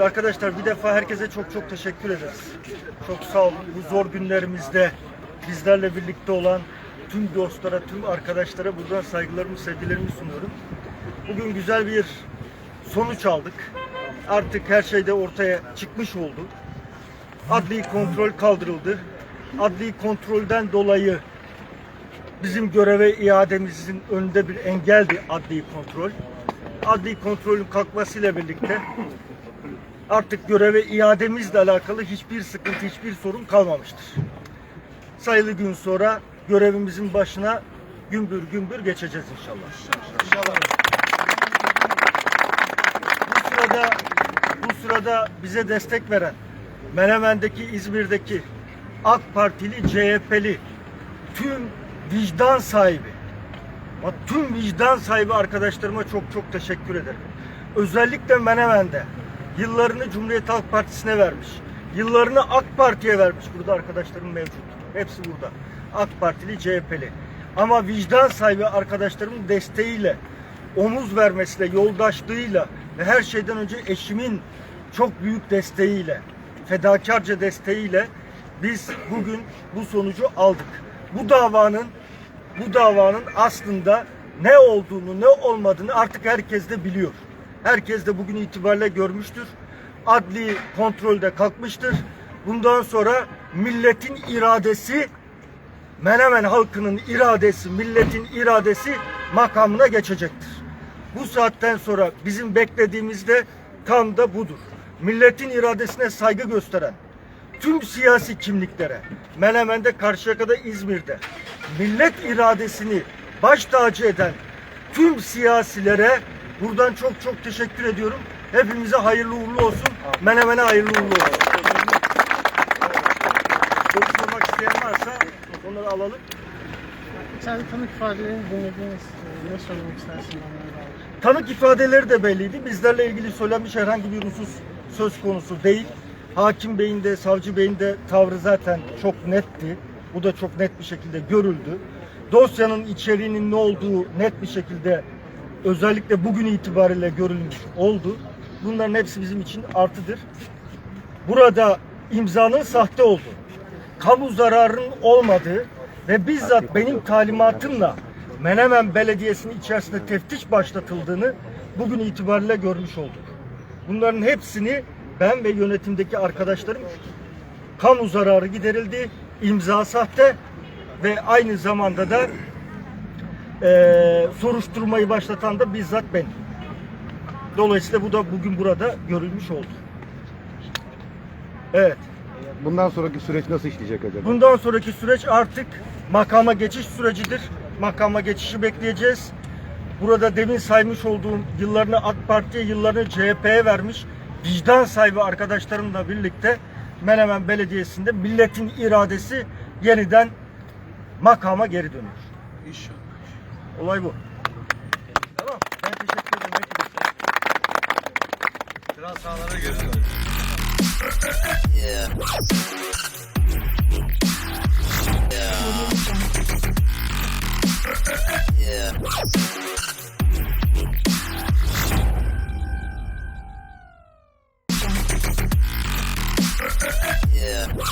Arkadaşlar bir defa herkese çok çok teşekkür ederiz. Çok sağ olun. Bu zor günlerimizde bizlerle birlikte olan tüm dostlara, tüm arkadaşlara buradan saygılarımı, sevgilerimi sunuyorum. Bugün güzel bir sonuç aldık. Artık her şey de ortaya çıkmış oldu. Adli kontrol kaldırıldı. Adli kontrolden dolayı bizim göreve iademizin önünde bir engeldi adli kontrol. Adli kontrolün kalkmasıyla birlikte artık göreve iademizle alakalı hiçbir sıkıntı, hiçbir sorun kalmamıştır. Sayılı gün sonra görevimizin başına gümbür gümbür geçeceğiz inşallah. Bu sırada bu sırada bize destek veren Menemen'deki, İzmir'deki AK Partili, CHP'li tüm vicdan sahibi Bak, tüm vicdan sahibi arkadaşlarıma çok çok teşekkür ederim. Özellikle Menemen'de yıllarını Cumhuriyet Halk Partisi'ne vermiş. Yıllarını AK Parti'ye vermiş. Burada arkadaşlarım mevcut. Hepsi burada. AK Partili, CHP'li. Ama vicdan sahibi arkadaşlarımın desteğiyle, omuz vermesiyle, yoldaşlığıyla ve her şeyden önce eşimin çok büyük desteğiyle, fedakarca desteğiyle biz bugün bu sonucu aldık. Bu davanın bu davanın aslında ne olduğunu, ne olmadığını artık herkes de biliyor. Herkes de bugün itibariyle görmüştür. Adli kontrolde kalkmıştır. Bundan sonra milletin iradesi, Menemen halkının iradesi, milletin iradesi makamına geçecektir. Bu saatten sonra bizim beklediğimiz de tam da budur. Milletin iradesine saygı gösteren, tüm siyasi kimliklere, Menemen'de, Karşıyaka'da, İzmir'de millet iradesini baş tacı eden tüm siyasilere buradan çok çok teşekkür ediyorum. Hepimize hayırlı uğurlu olsun. Menemen'e hayırlı uğurlu olsun. Konuşmak isteyen varsa onları alalım. İçeride tanık ifadelerini dinlediniz. Ne söylemek istersin? Tanık ifadeleri de belliydi. Bizlerle ilgili söylenmiş herhangi bir husus söz konusu değil. Hakim Bey'in de savcı Bey'in de tavrı zaten çok netti. Bu da çok net bir şekilde görüldü. Dosyanın içeriğinin ne olduğu net bir şekilde özellikle bugün itibariyle görülmüş oldu. Bunların hepsi bizim için artıdır. Burada imzanın sahte olduğu, kamu zararının olmadığı ve bizzat benim talimatımla Menemen Belediyesi'nin içerisinde teftiş başlatıldığını bugün itibariyle görmüş olduk. Bunların hepsini ben ve yönetimdeki arkadaşlarım kamu zararı giderildi, imza sahte ve aynı zamanda da eee, soruşturmayı başlatan da bizzat benim. Dolayısıyla bu da bugün burada görülmüş oldu. Evet. Bundan sonraki süreç nasıl işleyecek acaba? Bundan sonraki süreç artık makama geçiş sürecidir. Makama geçişi bekleyeceğiz. Burada demin saymış olduğum yıllarını AK Parti'ye, yıllarını CHP'ye vermiş vicdan sahibi arkadaşlarımla birlikte Menemen Belediyesi'nde milletin iradesi yeniden makama geri dönüyor. İnşallah. Olay bu. Tamam. Ben teşekkür ederim. hepinize. Biraz sağlara geri dön. Yeah.